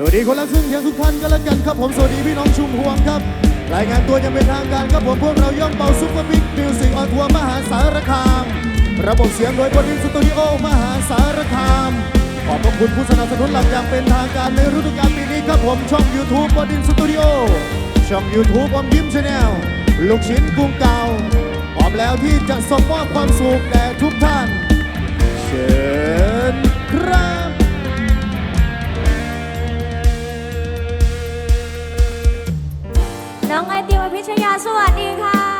สวัสดีคนละครึ่งเพียงทุกท่านก็แล้วกันครับผมสวัสดีพี่น้องชุมพวงครับ รายงานตัวยังเป็นทางการครับผมพวกเราย่องเป่าซุปเปอร์บิ๊กมิวสิกออนทัวร์มหาสารคาม ระบบเสียงโดยบริษัทสตูดิโอมหาสารคาม ขอบพระคุณผู้สนับสนุนหลักอย่างเป็นทางการในฤดูกาลปีนี้ครับผมช่อง YouTube บดินสตูดิโอช่อง YouTube อมยิ้มชาแนลลูกชิ้นกุ้งเก่าพร้อมแล้วที่จะส่งมอบความสุขแด่ทุกท่าน เชิญครับ น้องไอติวพิชยาสวัสดีค่ะ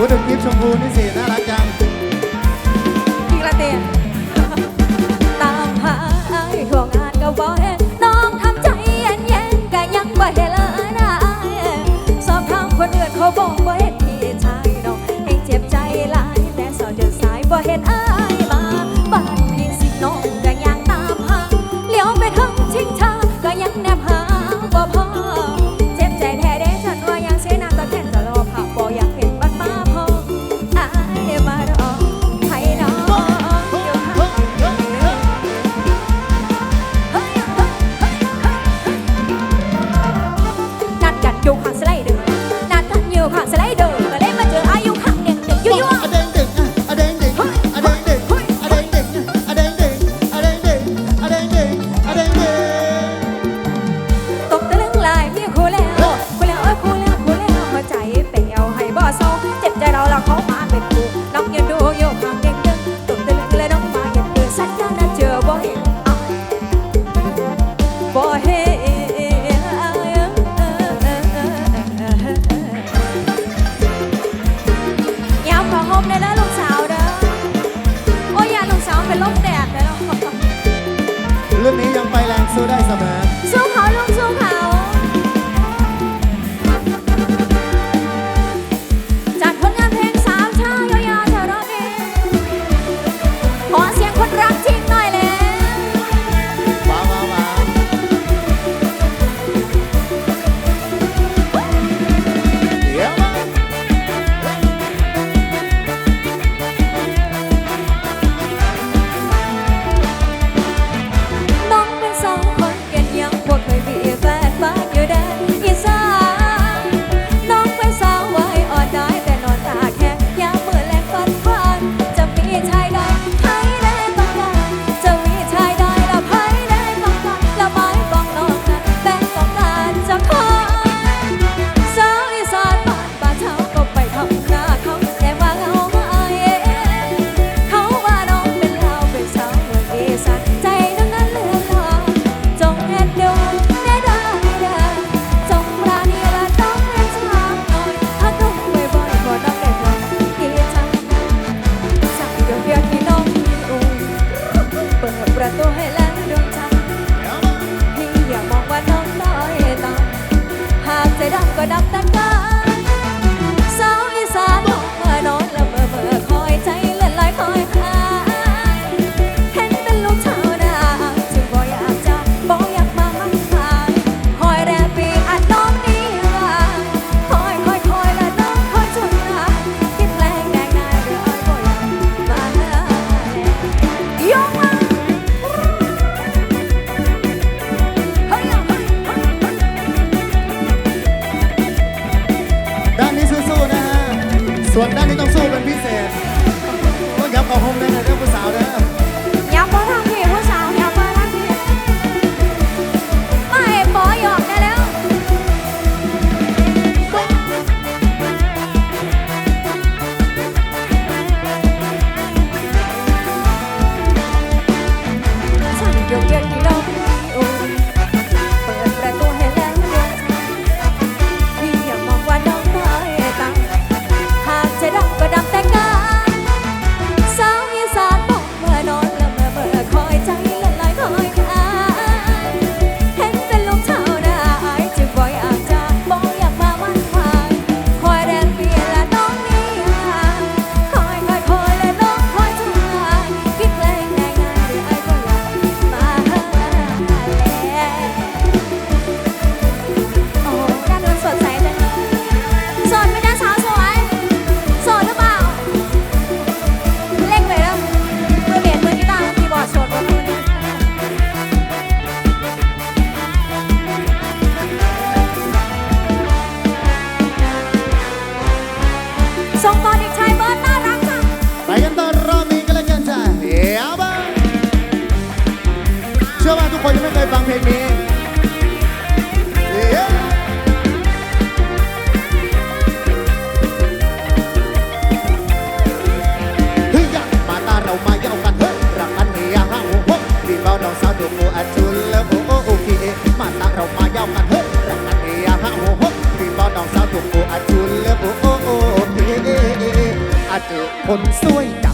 พูถึงกิฟชมพูนี่สิน่ารักจังพี่กระเตียตามหาไอ้ห่วงงานก็บ่เห็นน้องทำใจเย็นๆก็ยังบ่เห็นเลยนะอ้สอบถามคนอื่นเขาบอก คนสวยจ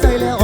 ใจแล้ว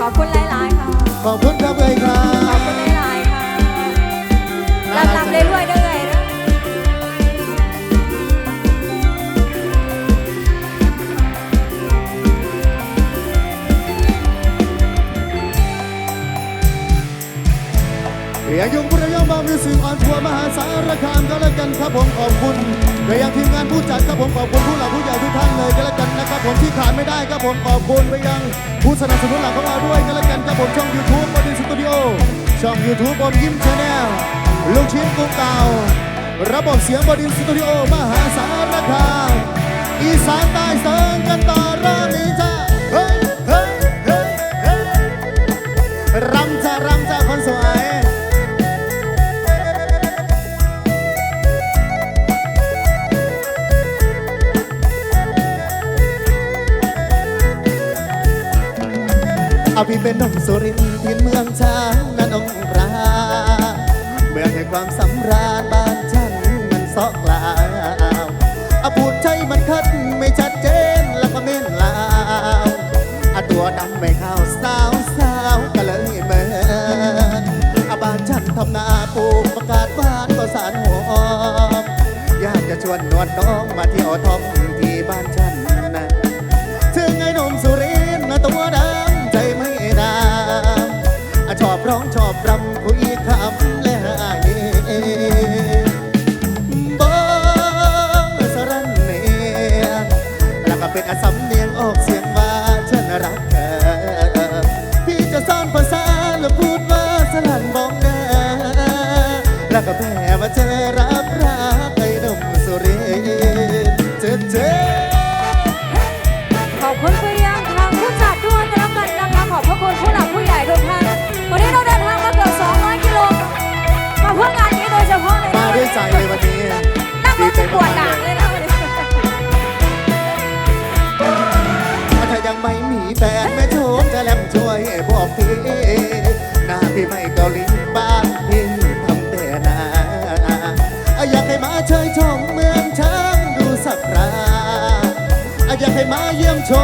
ขอบบคุณหลาย ๆ ค่ะ ขอบคุณครับ บอมิวสิกออนทัวร์มหาสารคามก็แล้วกันครับผมขอบคุณไปยังทีมงานผู้จัดครับผมขอบคุณผู้หลักผู้ใหญ่ทุกท่านเลยก็แล้วกันนะครับผมที่ขาดไม่ได้ครับผมขอบคุณไปยังผู้สนับสนุนหลักของเราด้วยก็แล้วกันครับผมช่อง YouTube บอดี้สตูดิโอช่อง YouTube บอมยิ้มชาแนลลูกชิ้นกุ้งเต่าระบบเสียงบอดี้สตูดิโอมหาสารคามอีสานใต้เสิร์งกันต่อ เป็นนุ่มสุรินทร์ที่เมืองช้างนันองราเมืองแห่งความสำราญบ้านฉันมันซอกลาวอาพูดใจมันคัดไม่ชัดเจนแล้วก็เม่นลาวอาตัวดำไม่เข้าวสาวสาวก็เลยเมือนอาบ้านฉันทำนาปลูกประกาศบ้านก็สารหัวหอมอยากจะชวนนวลน้องมาเที่ยวทอง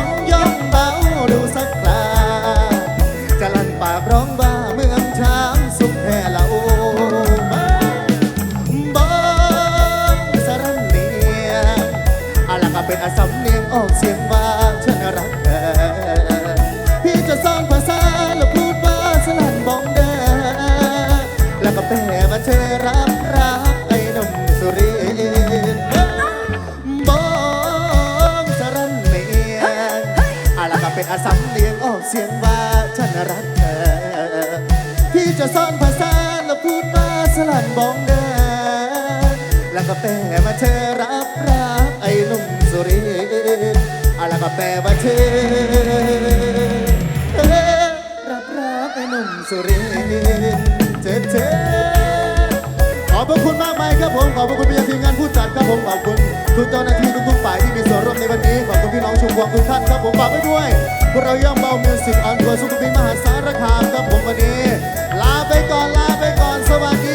ม สำเนียงออกเสียงว่าฉันรักเธอ พี่จะสอนภาษาและพูดว่าสลันบองเดอแล้วก็แปลว่าเธอรับรักไอ้นุ่มสุรินทร์อะแล้วก็แปลว่าเธอรับรักไอ้นุ่มสุริน ขอบพระคุณมากมายครับผม ขอบพระคุณไปยังทีมงานผู้จัดครับผม ขอบคุณทุกเจ้าหน้าที่ทุกๆฝ่ายที่มีส่วนร่วมในวันนี้ ขอบคุณพี่น้องชุมพวงทุกท่านครับผมฝากไปด้วย พวกเราย่อมเบามิวสิกออนทัวร์สุขุมวิทมหาสารคามครับผมวันนี้ ลาไปก่อน ลาไปก่อน สวัสดี